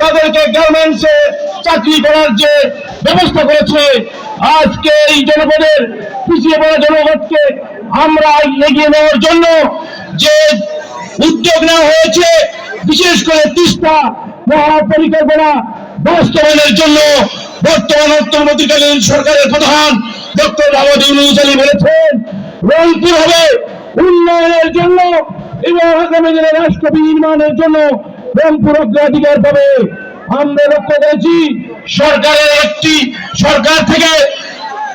তাদেরকে গার্মেন্টসে চাকরি করার যে ব্যবস্থা করেছে, আজকে এই জনপদের পিছিয়ে পড়া জনপদকে আমরা এগিয়ে নেওয়ার জন্য যে উদ্যোগ নেওয়া হয়েছে, বিশেষ করে তিস্তা মহাপরিকল্পনা বাস্তবায়নের জন্য বর্তমান অন্তর্বর্তীকালীন সরকারের প্রধান ডক্টর মোহাম্মদ ইউনুস বলেছেন রংপুর হবে উন্নয়নের জন্য এবং আগামী দিনে রাষ্ট্র নির্মাণের জন্য রংপুর অগ্রাধিকার পাবে। আমরা লক্ষ্য করেছি, সরকারের একটি সরকার থেকে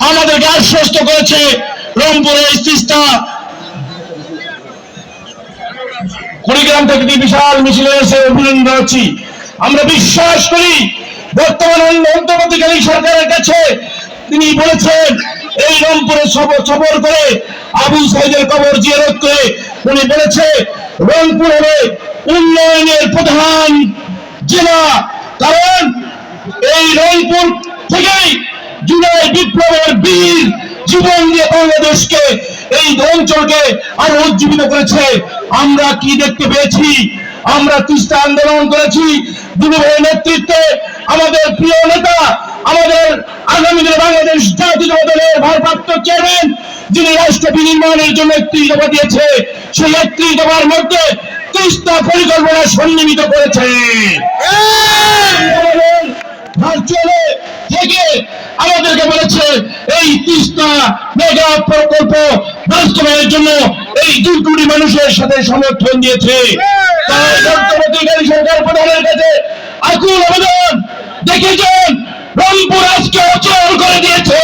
আমাদেরকে আশ্বস্ত করেছে রংপুরের তিস্তা। কুড়িগ্রাম থেকে বিশাল মিছিল এসে অভিনন্দন জানাচ্ছি। আমরা বিশ্বাস করি, বর্তমান অন্তর্বর্তীকালীন সরকারের কাছে তিনি বলেছেন, এই রংপুরে সফর করে আবু সাইদের কবর জিয়ারত করে। উনি বলেছে, রংপুর হবে উন্নয়নের প্রধান জেলা, কারণ এই রংপুর থেকেই জুলাই বিপ্লবের বীর জীবন দিয়ে বাংলাদেশকে, এই অঞ্চলকে আরও উজ্জীবিত করেছে। আমরা কি দেখতে পেয়েছি? আমরা তিস্তা আন্দোলন করেছি। দুর্ভাই নেতৃত্বে আমাদের প্রিয় নেতা, আমাদের আগামী দিনে বাংলাদেশ জাতীয় দলের ভারপ্রাপ্ত চেয়ারম্যান, যিনি রাষ্ট্র বিনির্মাণের জন্য একটি দফা দিয়েছে, সেই একটি দফার মধ্যে তিস্তা পরিকল্পনা সন্নিহিত করেছে। ভার্চুয়ালে থেকে আমাদেরকে বলেছে এই তিস্তা মেগা প্রকল্প বাস্তবায়নের জন্য এই দুই কোটি মানুষের সাথে সমর্থন দিয়েছে। তাই সরকার প্রধানের কাছে আকুল আবেদন দেখেছেন রংপুর আজকে অচল করে দিয়েছে।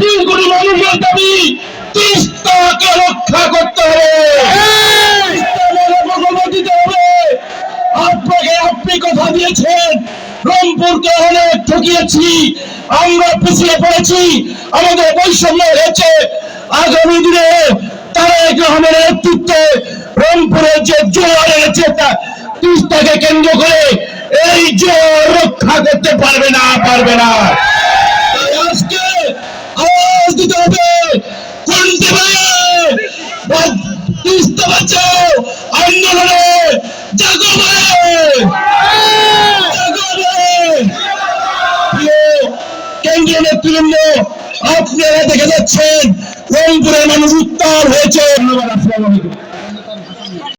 দুই কোটি মানুষের দাবি অনেক আমরা পিছিয়ে পড়েছি। আমাদের বৈষম্য হয়েছে আগামী দিনে তারেক রহমানের নেতৃত্বে রংপুরের যে জোয়ার এনেছে তিস্তাকে কেন্দ্র করে এই জোয়ার রক্ষা করতে পারবে না পারবে না তাই আজকে আওয়াজ দিতে হবে কোন দেবে তিস্তা বাঁচাও আন্দোলনে জাগো ভাই! জাগো ভাই! প্রিয় কেন্দ্রীয় নেতৃবৃন্দ আপনারা দেখে যাচ্ছেন রংপুরের মানুষ উত্তাল হয়েছে। ধন্যবাদ আসসালামু আলাইকুম।